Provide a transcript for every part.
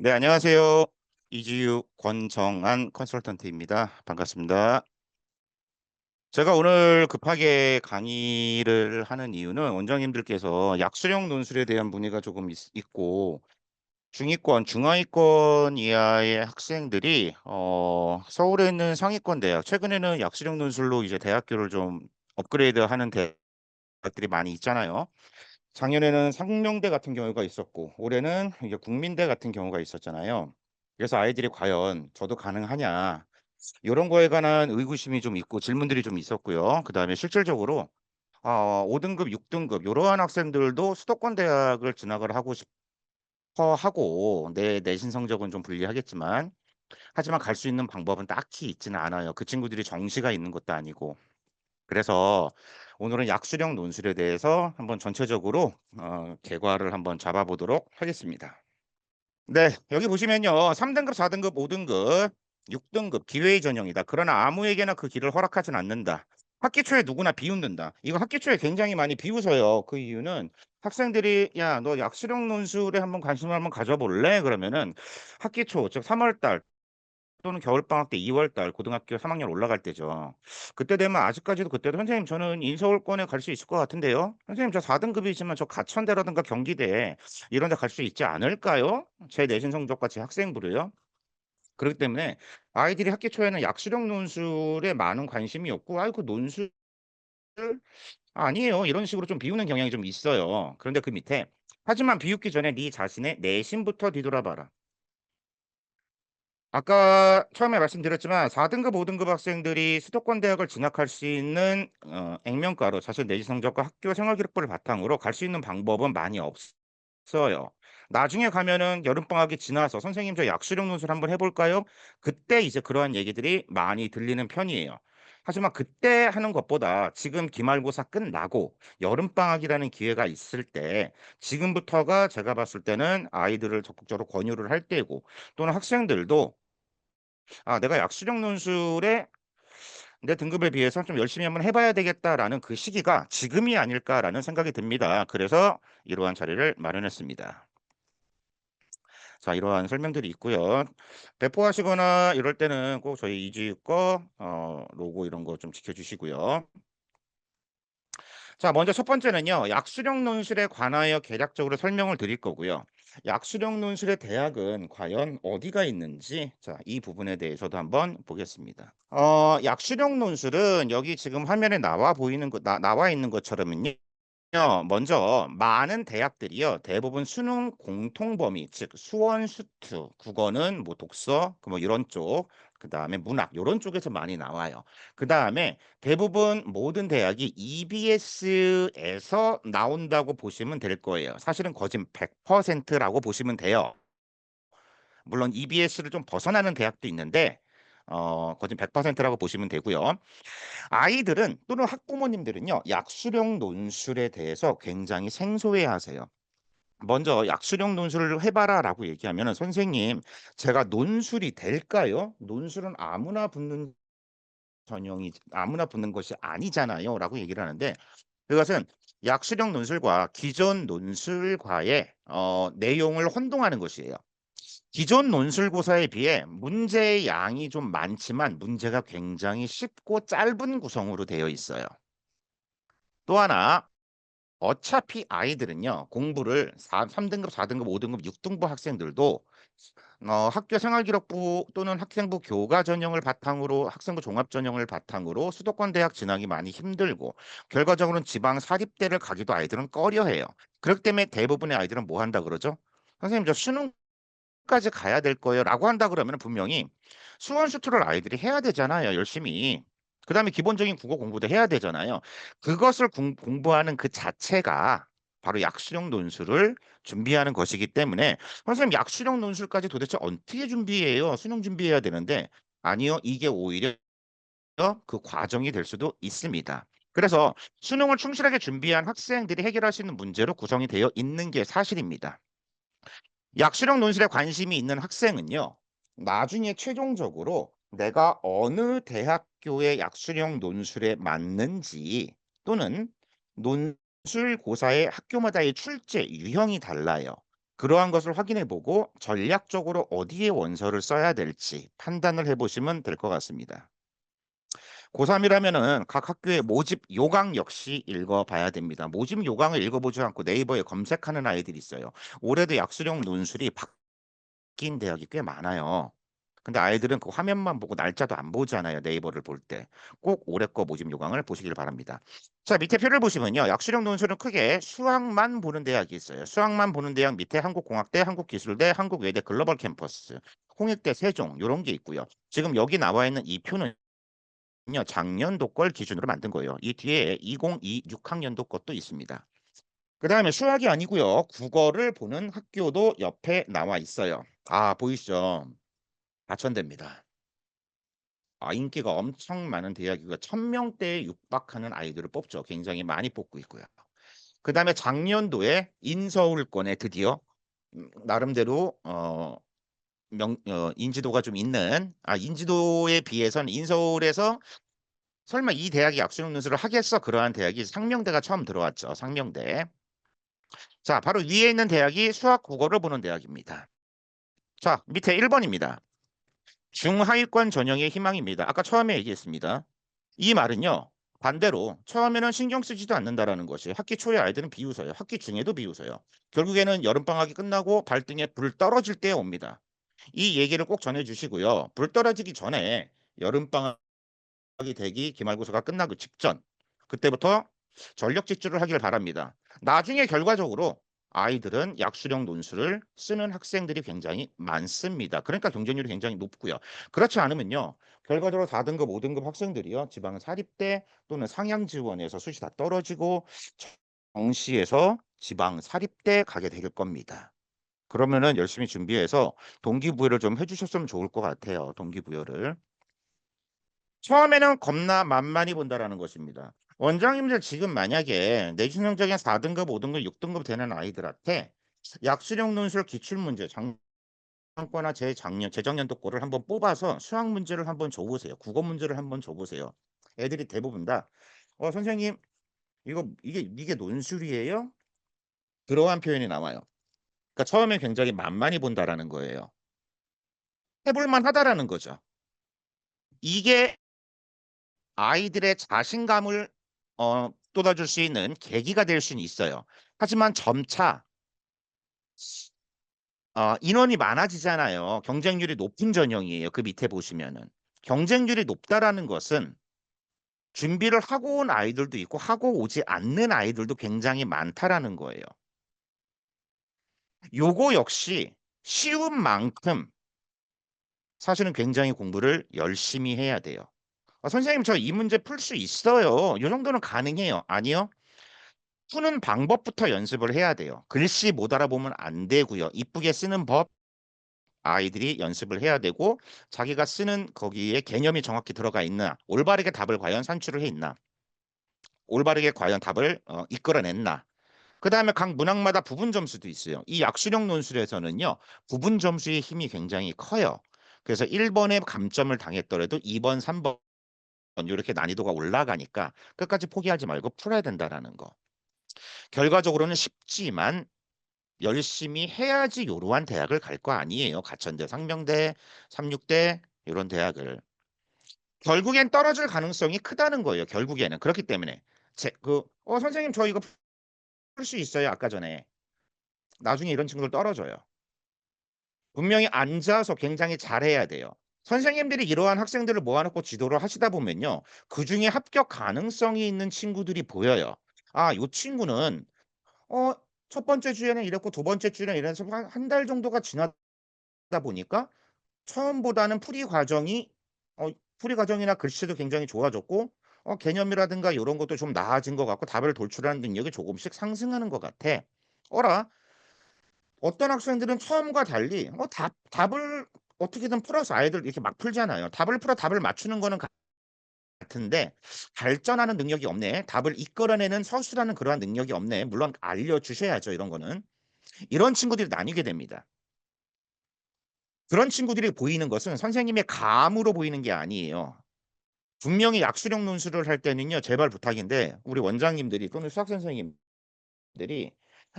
네, 안녕하세요. 이지유 권정한 컨설턴트입니다. 반갑습니다. 제가 오늘 급하게 강의를 하는 이유는 원장님들께서 약수령 논술에 대한 문의가 조금 있, 있고 중위권, 중하위권 이하의 학생들이 어, 서울에 있는 상위권 대학, 최근에는 약수령 논술로 이제 대학교를 좀 업그레이드하는 대학들이 많이 있잖아요. 작년에는 상명대 같은 경우가 있었고 올해는 이제 국민대 같은 경우가 있었잖아요. 그래서 아이들이 과연 저도 가능하냐 이런 거에 관한 의구심이 좀 있고 질문들이 좀 있었고요. 그 다음에 실질적으로 어, 5등급, 6등급 이러한 학생들도 수도권 대학을 진학을 하고 싶어 하고 내 내신 성적은 좀 불리하겠지만 하지만 갈 수 있는 방법은 딱히 있지는 않아요. 그 친구들이 정시가 있는 것도 아니고 그래서 오늘은 약수령 논술에 대해서 한번 전체적으로 어, 개괄을 한번 잡아보도록 하겠습니다. 네, 여기 보시면요. 3등급, 4등급, 5등급, 6등급 기회의 전형이다. 그러나 아무에게나 그 길을 허락하진 않는다. 학기 초에 누구나 비웃는다. 이거 학기 초에 굉장히 많이 비웃어요. 그 이유는 학생들이 야, 너 약수령 논술에 한번 관심을 한번 가져볼래? 그러면은 학기 초, 즉 3월 달 또는 겨울방학 때 2월 달 고등학교 3학년 올라갈 때죠. 그때 되면 아직까지도 그때도 선생님 저는 인서울권에 갈 수 있을 것 같은데요. 선생님 저 4등급이지만 저 가천대라든가 경기대 이런 데 갈 수 있지 않을까요? 제 내신 성적과 제 학생부로요. 그렇기 때문에 아이들이 학기 초에는 약수령 논술에 많은 관심이 없고 아이고 논술 아니에요. 이런 식으로 좀 비우는 경향이 좀 있어요. 그런데 그 밑에 하지만 비웃기 전에 네 자신의 내신부터 뒤돌아봐라. 아까 처음에 말씀드렸지만 4등급, 5등급 학생들이 수도권 대학을 진학할 수 있는 어, 액면가로 사실 내신 성적과 학교 생활 기록부를 바탕으로 갈 수 있는 방법은 많이 없어요. 나중에 가면은 여름방학이 지나서 선생님 저 약수령 논술 한번 해볼까요? 그때 이제 그러한 얘기들이 많이 들리는 편이에요. 하지만 그때 하는 것보다 지금 기말고사 끝나고 여름방학이라는 기회가 있을 때 지금부터가 제가 봤을 때는 아이들을 적극적으로 권유를 할 때고 또는 학생들도 아, 내가 약수령 논술에 내 등급에 비해서 좀 열심히 한번 해봐야 되겠다라는 그 시기가 지금이 아닐까라는 생각이 듭니다. 그래서 이러한 자리를 마련했습니다. 자, 이러한 설명들이 있고요. 배포하시거나 이럴 때는 꼭 저희 이지유 거 어, 로고 이런 거 좀 지켜주시고요. 자, 먼저 첫 번째는요. 약수령 논술에 관하여 개략적으로 설명을 드릴 거고요. 약수령 논술의 대학은 과연 어디가 있는지 자, 이 부분에 대해서도 한번 보겠습니다. 어, 약수령 논술은 여기 지금 화면에 나와 보이는 거 나, 나와 있는 것처럼은요. 먼저 많은 대학들이요 대부분 수능 공통 범위 즉 수원 수투 국어는 뭐 독서 그뭐 이런 쪽 그다음에 문학 이런 쪽에서 많이 나와요. 그다음에 대부분 모든 대학이 EBS에서 나온다고 보시면 될 거예요. 사실은 거진 100%라고 보시면 돼요. 물론 EBS를 좀 벗어나는 대학도 있는데 어, 거진 100%라고 보시면 되고요. 아이들은 또는 학부모님들은요, 약수령 논술에 대해서 굉장히 생소해 하세요. 먼저 약수령 논술을 해봐라 라고 얘기하면 선생님, 제가 논술이 될까요? 논술은 아무나 붙는 전형이, 아무나 붙는 것이 아니잖아요. 라고 얘기를 하는데, 그것은 약수령 논술과 기존 논술과의 어, 내용을 혼동하는 것이에요. 기존 논술고사에 비해 문제의 양이 좀 많지만 문제가 굉장히 쉽고 짧은 구성으로 되어 있어요. 또 하나 어차피 아이들은요 공부를 4, 3등급, 4등급, 5등급, 6등부 학생들도 어, 학교 생활기록부 또는 학생부 교과 전형을 바탕으로 학생부 종합 전형을 바탕으로 수도권 대학 진학이 많이 힘들고 결과적으로는 지방 사립대를 가기도 아이들은 꺼려해요. 그렇기 때문에 대부분의 아이들은 뭐 한다 그러죠? 선생님 저 수능 까지 가야 될 거예요. 라고 한다 그러면 분명히 수원 수투를 아이들이 해야 되잖아요. 열심히. 그 다음에 기본적인 국어 공부도 해야 되잖아요. 그것을 공, 공부하는 그 자체가 바로 약수령 논술을 준비하는 것이기 때문에 선생님 약수령 논술까지 도대체 어떻게 준비해요? 수능 준비해야 되는데 아니요. 이게 오히려 그 과정이 될 수도 있습니다. 그래서 수능을 충실하게 준비한 학생들이 해결할 수 있는 문제로 구성이 되어 있는 게 사실입니다. 약수령 논술에 관심이 있는 학생은요. 나중에 최종적으로 내가 어느 대학교의 약수령 논술에 맞는지 또는 논술고사의 학교마다의 출제 유형이 달라요. 그러한 것을 확인해 보고 전략적으로 어디에 원서를 써야 될지 판단을 해 보시면 될 것 같습니다. 고3이라면은 각 학교의 모집 요강 역시 읽어봐야 됩니다. 모집 요강을 읽어보지 않고 네이버에 검색하는 아이들이 있어요. 올해도 약수령 논술이 바뀐 대학이 꽤 많아요. 근데 아이들은 그 화면만 보고 날짜도 안 보잖아요. 네이버를 볼 때. 꼭 올해 거 모집 요강을 보시길 바랍니다. 자, 밑에 표를 보시면요. 약수령 논술은 크게 수학만 보는 대학이 있어요. 수학만 보는 대학 밑에 한국공학대, 한국기술대, 한국외대 글로벌 캠퍼스, 홍익대, 세종 이런 게 있고요. 지금 여기 나와 있는 이 표는 요 작년도 걸 기준으로 만든 거예요. 이 뒤에 2026학년도 것도 있습니다. 그 다음에 수학이 아니고요. 국어를 보는 학교도 옆에 나와 있어요. 아, 보이시죠? 과천대입니다. 아, 인기가 엄청 많은 대학이고요. 1000명대에 육박하는 아이들을 뽑죠. 굉장히 많이 뽑고 있고요. 그 다음에 작년도에 인서울권에 드디어 음, 나름대로 어, 명, 어, 인지도가 좀 있는 아 인지도에 비해서는 인서울에서 설마 이 대학이 약수능 논술을 하겠어 그러한 대학이 상명대가 처음 들어왔죠. 상명대. 자, 바로 위에 있는 대학이 수학 국어를 보는 대학입니다. 자, 밑에 1번입니다. 중하위권 전형의 희망입니다. 아까 처음에 얘기했습니다. 이 말은요. 반대로 처음에는 신경 쓰지도 않는다라는 것이 학기 초에 아이들은 비웃어요. 학기 중에도 비웃어요. 결국에는 여름방학이 끝나고 발등에 불 떨어질 때에 옵니다. 이 얘기를 꼭 전해주시고요. 불 떨어지기 전에 여름방학이 되기 기말고사가 끝나기 직전 그때부터 전력 질주를 하길 바랍니다. 나중에 결과적으로 아이들은 약수령 논술을 쓰는 학생들이 굉장히 많습니다. 그러니까 경쟁률이 굉장히 높고요. 그렇지 않으면요. 결과적으로 4등급, 5등급 학생들이요. 지방 사립대 또는 상향 지원에서 수시 다 떨어지고 정시에서 지방 사립대 가게 될 겁니다. 그러면은 열심히 준비해서 동기부여를 좀 해주셨으면 좋을 것 같아요. 동기부여를. 처음에는 겁나 만만히 본다라는 것입니다. 원장님들 지금 만약에 내신성적인 4등급, 5등급, 6등급 되는 아이들한테 약수령 논술 기출문제 작년거나 재작년, 재작년도 거를 한번 뽑아서 수학 문제를 한번 줘보세요. 국어 문제를 한번 줘보세요. 애들이 대부분 다 어, 선생님 이거 이게 이게 논술이에요? 그러한 표현이 나와요. 그러니까 처음에 굉장히 만만히 본다라는 거예요. 해볼만 하다라는 거죠. 이게 아이들의 자신감을 어, 돋아줄 수 있는 계기가 될 수는 있어요. 하지만 점차 어, 인원이 많아지잖아요. 경쟁률이 높은 전형이에요. 그 밑에 보시면은 경쟁률이 높다라는 것은 준비를 하고 온 아이들도 있고 하고 오지 않는 아이들도 굉장히 많다라는 거예요. 요거 역시 쉬운 만큼 사실은 굉장히 공부를 열심히 해야 돼요. 아, 선생님 저 이 문제 풀 수 있어요. 요 정도는 가능해요. 아니요. 푸는 방법부터 연습을 해야 돼요. 글씨 못 알아보면 안 되고요. 이쁘게 쓰는 법 아이들이 연습을 해야 되고 자기가 쓰는 거기에 개념이 정확히 들어가 있나 올바르게 답을 과연 산출을 해 있나 올바르게 과연 답을 어, 이끌어냈나 그 다음에 각 문항마다 부분 점수도 있어요. 이 약수령 논술에서는요. 부분 점수의 힘이 굉장히 커요. 그래서 1번에 감점을 당했더라도 2번, 3번 이렇게 난이도가 올라가니까 끝까지 포기하지 말고 풀어야 된다라는 거. 결과적으로는 쉽지만 열심히 해야지 요러한 대학을 갈 거 아니에요. 가천대, 상명대, 삼육대 이런 대학을. 결국엔 떨어질 가능성이 크다는 거예요. 결국에는 그렇기 때문에 제 그 어 선생님 저 이거 풀 수 있어요. 아까 전에 나중에 이런 친구들 떨어져요. 분명히 앉아서 굉장히 잘해야 돼요. 선생님들이 이러한 학생들을 모아놓고 지도를 하시다 보면요. 그 중에 합격 가능성이 있는 친구들이 보여요. 아, 요 친구는 어, 첫 번째 주에는 이랬고 두 번째 주에는 이래서 한 달 정도가 지나다 보니까 처음보다는 풀이 과정이 어, 풀이 과정이나 글씨도 굉장히 좋아졌고 어, 개념이라든가 이런 것도 좀 나아진 것 같고 답을 돌출하는 능력이 조금씩 상승하는 것 같아. 어라? 어떤 학생들은 처음과 달리 어, 답, 답을 어떻게든 풀어서 아이들 이렇게 막 풀잖아요. 답을 풀어 답을 맞추는 거는 같은데 발전하는 능력이 없네. 답을 이끌어내는 서술하는 그러한 능력이 없네. 물론 알려주셔야죠. 이런 거는. 이런 친구들이 나뉘게 됩니다. 그런 친구들이 보이는 것은 선생님의 감으로 보이는 게 아니에요. 분명히 약수령 논술을 할 때는요. 제발 부탁인데 우리 원장님들이 또는 수학 선생님들이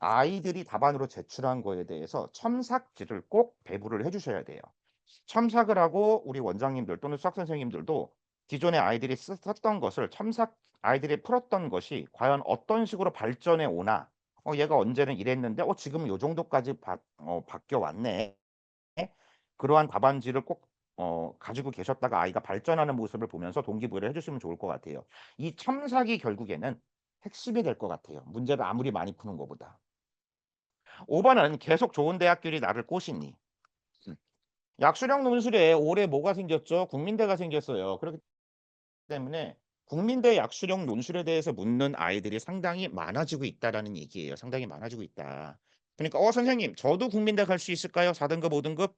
아이들이 답안으로 제출한 거에 대해서 첨삭지를 꼭 배부를 해 주셔야 돼요. 첨삭을 하고 우리 원장님들 또는 수학 선생님들도 기존에 아이들이 쓰 썼던 것을 첨삭 아이들이 풀었던 것이 과연 어떤 식으로 발전해 오나 어 얘가 언제는 이랬는데 어 지금은 요 정도까지 바 어 바뀌어 왔네. 그러한 답안지를 꼭 어 가지고 계셨다가 아이가 발전하는 모습을 보면서 동기부여를 해 주시면 좋을 것 같아요. 이 첨삭이 결국에는 핵심이 될 것 같아요, 문제를 아무리 많이 푸는 것보다. 5 번은 "계속 좋은 대학들이 나를 꼬시니." 음. 약수령 논술에 올해 뭐가 생겼죠? 국민대가 생겼어요. 그렇기 때문에 국민대 약수령 논술에 대해서 묻는 아이들이 상당히 많아지고 있다라는 얘기예요. 상당히 많아지고 있다. 그러니까 "어 선생님 저도 국민대 갈 수 있을까요? 4 등급 5 등급?"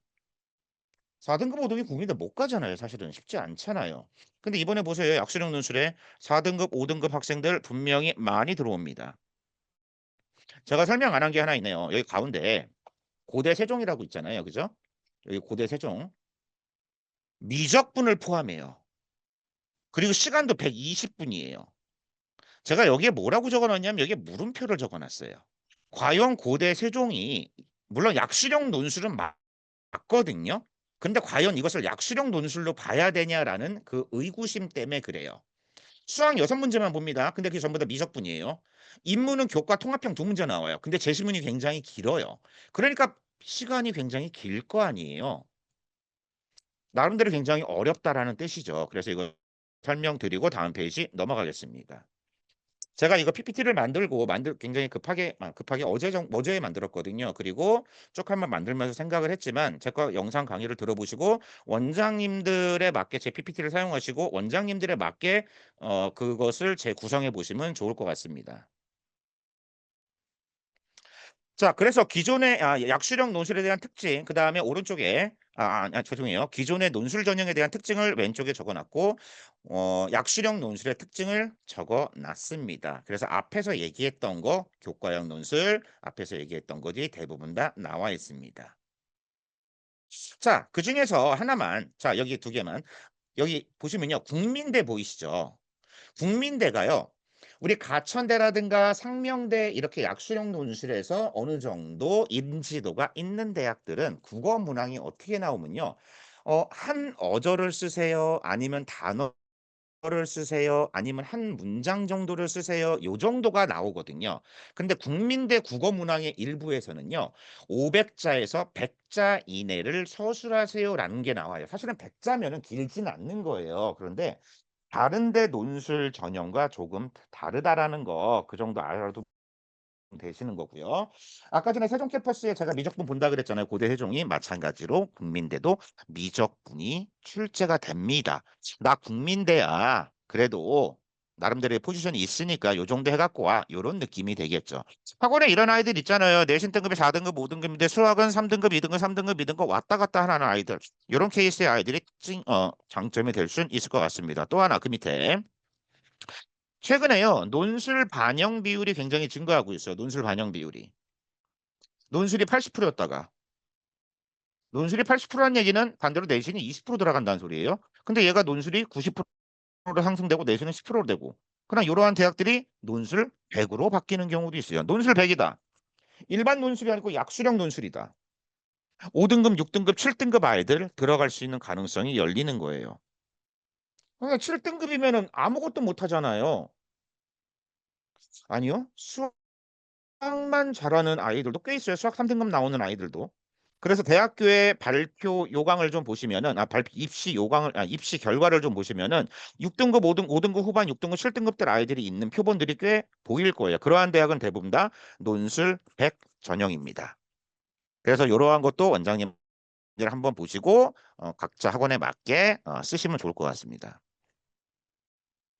4 등급 5 등급 국민대 못 가잖아요 사실은. 쉽지 않잖아요. 근데 이번에 보세요. 약수령 논술에 4 등급 5 등급 학생들 분명히 많이 들어옵니다. 제가 설명 안 한 게 하나 있네요. 여기 가운데 고대 세종이라고 있잖아요. 그죠? 여기 고대 세종. 미적분을 포함해요. 그리고 시간도 120 분이에요. 제가 여기에 뭐라고 적어 놨냐면 여기에 물음표를 적어 놨어요. 과연 고대 세종이 물론 약수령 논술은 맞거든요. 근데 과연 이것을 약수령 논술로 봐야 되냐라는 그 의구심 때문에 그래요. 수학 6 문제만 봅니다. 근데 그게 전부 다 미적분이에요. 인문은 교과 통합형 2 문제 나와요. 근데 제시문이 굉장히 길어요. 그러니까 시간이 굉장히 길 거 아니에요. 나름대로 굉장히 어렵다라는 뜻이죠. 그래서 이거 설명드리고 다음 페이지 넘어가겠습니다. 제가 이거 PPT를 만들고 만들 굉장히 급하게 아 급하게 어제 정 어제 만들었거든요. 그리고 쭉 한번 만들면서 생각을 했지만 제거 영상 강의를 들어보시고 원장님들에 맞게 제 PPT를 사용하시고 원장님들에 맞게 어 그것을 재구성해 보시면 좋을 것 같습니다. 자 그래서 기존의 아 약수령 논술에 대한 특징 그 다음에 오른쪽에 아 아 죄송해요. 기존의 논술 전형에 대한 특징을 왼쪽에 적어 놨고 어 약수령 논술의 특징을 적어 놨습니다. 그래서 앞에서 얘기했던 거 교과형 논술 앞에서 얘기했던 것이 대부분 다 나와 있습니다. 자 그 중에서 하나만 자 여기 2 개만 여기 보시면요. 국민대 보이시죠? 국민대가요. 우리 가천대라든가 상명대 이렇게 약수령 논술에서 어느 정도 인지도가 있는 대학들은 국어 문항이 어떻게 나오면요. 어 한 어절을 쓰세요? 아니면 단어를 쓰세요? 아니면 한 문장 정도를 쓰세요? 요 정도가 나오거든요. 근데 국민대 국어 문항의 일부에서는요. 500 자에서 100자 이내를 서술하세요라는 게 나와요. 사실은 100 자면은 길지는 않는 거예요. 그런데 다른 데 논술 전형과 조금 다르다라는 거 그 정도 알아도 되시는 거고요. 아까 전에 세종 캠퍼스에 제가 미적분 본다 그랬잖아요. 고대 세종이 마찬가지로 국민대도 미적분이 출제가 됩니다. "나 국민대야. 그래도 나름대로의 포지션이 있으니까 요 정도 해 갖고 와." 요런 느낌이 되겠죠. 학원에 이런 아이들 있잖아요. 내신 등급이 4 등급 5 등급인데 수학은 3 등급 2 등급 3 등급 2 등급 왔다 갔다 하는 아이들. 요런 케이스의 아이들이 찡 어 장점이 될 수는 있을 것 같습니다. 또 하나 그 밑에 최근에요. 논술 반영 비율이 굉장히 증가하고 있어요. 논술 반영 비율이. 논술이 80% 였다가 논술이 80% 라는 얘기는 반대로 내신이 20% 들어간다는 소리예요. 근데 얘가 논술이 90% 로 상승되고 내신은 10%로 되고 그냥 요러한 대학들이 논술 100으로 바뀌는 경우도 있어요. 논술 100이다. 일반 논술이 아니고 약수령 논술이다. 5 등급, 6 등급, 7 등급 아이들 들어갈 수 있는 가능성이 열리는 거예요. 그러니까 7 등급이면은 아무것도 못 하잖아요. 아니요. 수학만 잘하는 아이들도 꽤 있어요. 수학 3 등급 나오는 아이들도. 그래서 대학교의 발표 요강을 좀 보시면은 아 발표 입시 요강을 아 입시 결과를 좀 보시면은 6 등급 5등 5 등급 후반 6 등급 7 등급들 아이들이 있는 표본들이 꽤 보일 거예요. 그러한 대학은 대부분 다 논술 100 전형입니다. 그래서 요러한 것도 원장님 들 한번 보시고 어 각자 학원에 맞게 어 쓰시면 좋을 것 같습니다.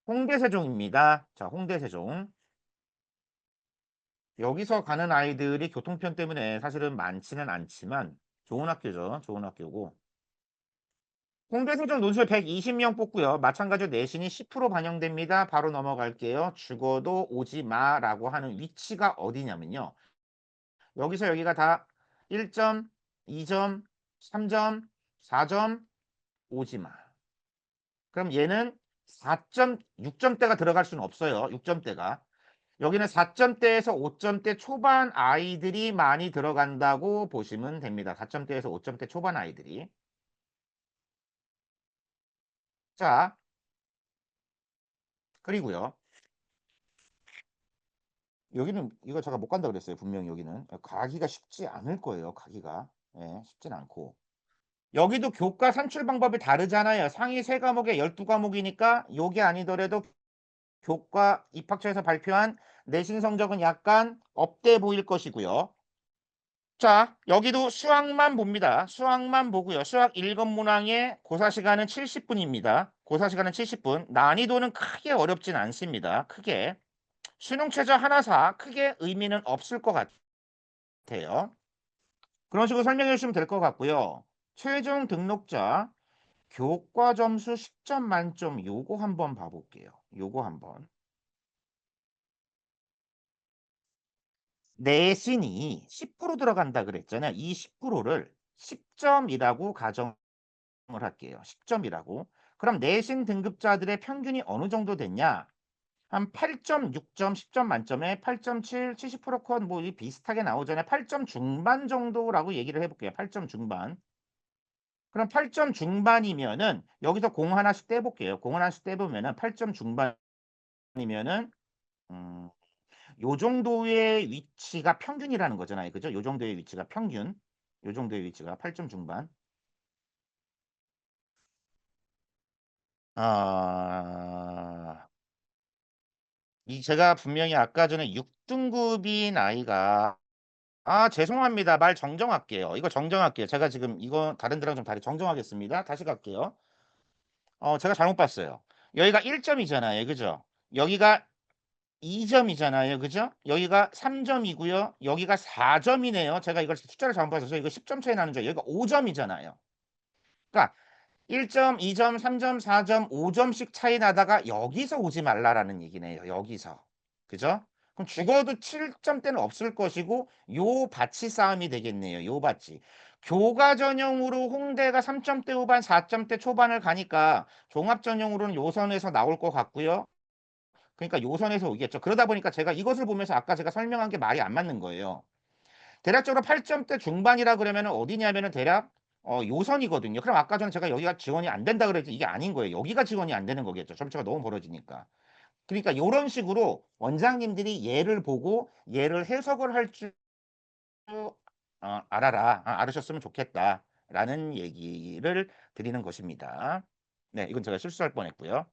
홍대 세종입니다. 자 홍대 세종. 여기서 가는 아이들이 교통편 때문에 사실은 많지는 않지만 좋은 학교죠. 좋은 학교고. 세종 논술 120명 뽑고요. 마찬가지로 내신이 10% 반영됩니다. 바로 넘어갈게요. "죽어도 오지 마."라고 하는 위치가 어디냐면요. 여기서 여기가 다 1 점, 2 점, 3 점, 4 점, 오지 마. 그럼 얘는 4점 6 점대가 들어갈 수는 없어요. 6 점대가. 여기는 4점대에서 5점대 초반 아이들이 많이 들어간다고 보시면 됩니다. 4점대에서 5점대 초반 아이들이. 자, 그리고요. 여기는 이거 제가 못 간다 그랬어요. 분명히 여기는. 가기가 쉽지 않을 거예요. 가기가. 예, 쉽진 않고. 여기도 교과 산출 방법이 다르잖아요. 상위 3과목에 12과목이니까 요게 아니더라도 교과 입학처에서 발표한 내신 성적은 약간 업돼 보일 것이고요. 자, 여기도 수학만 봅니다. 수학만 보고요. 수학 1급 문항의 고사 시간은 70분입니다. 고사 시간은 70분. 난이도는 크게 어렵진 않습니다. 크게. 수능 최저 하나사 크게 의미는 없을 것 같아요. 그런 식으로 설명해 주시면 될 것 같고요. 최종 등록자 교과 점수 10점 만점 요거 한번 봐볼게요. 요거 한번. 내신이 10% 들어간다 그랬잖아요. 이 10%를 10점이라고 가정을 할게요. 10점이라고. 그럼 내신 등급자들의 평균이 어느 정도 됐냐? 한 8점, 6점, 10점 만점에 8.7, 70%컷 뭐 비슷하게 나오잖아요. 8점 중반 정도라고 얘기를 해볼게요. 8점 중반. 그럼 8점 중반이면은 여기서 공 하나씩 떼볼게요. 공 하나씩 떼보면은 8점 중반이면은 음, 요 정도의 위치가 평균이라는 거잖아요. 그죠? 요 정도의 위치가 평균. 요 정도의 위치가 8점 중반. 아, 이 제가 분명히 아까 전에 6등급인 아이가 아, 죄송합니다. 말 정정할게요. 이거 정정할게요. 제가 지금 이거 다른 데랑 좀 다르게 정정하겠습니다. 다시 갈게요. 어, 제가 잘못 봤어요. 여기가 1점이잖아요. 그죠? 여기가 2점이잖아요. 그죠? 여기가 3점이고요. 여기가 4점이네요. 제가 이걸 숫자를 잘못 봐서 이거 10점 차이 나는 줄 여기가 5점이잖아요. 그러니까 1점, 2점, 3점, 4점, 5점씩 차이 나다가 여기서 오지 말라라는 얘기네요. 여기서. 그죠? 그럼 죽어도 7점대는 없을 것이고 요 바치 싸움이 되겠네요. 요 바치. 교과 전형으로 홍대가 3점대 후반, 4점대 초반을 가니까 종합 전형으로는 요선에서 나올 것 같고요. 그러니까 요선에서 오겠죠. 그러다 보니까 제가 이것을 보면서 아까 제가 설명한 게 말이 안 맞는 거예요. 대략적으로 8점대 중반이라 그러면 어디냐면은 대략 어, 요선이거든요. 그럼 아까 전에 제가 여기가 지원이 안 된다 그랬지 이게 아닌 거예요. 여기가 지원이 안 되는 거겠죠. 점차가 너무 벌어지니까. 그러니까 이런 식으로 원장님들이 얘를 보고 얘를 해석을 할줄 어, 알아라. 아, 알으셨으면 좋겠다라는 얘기를 드리는 것입니다. 네, 이건 제가 실수할 뻔했고요.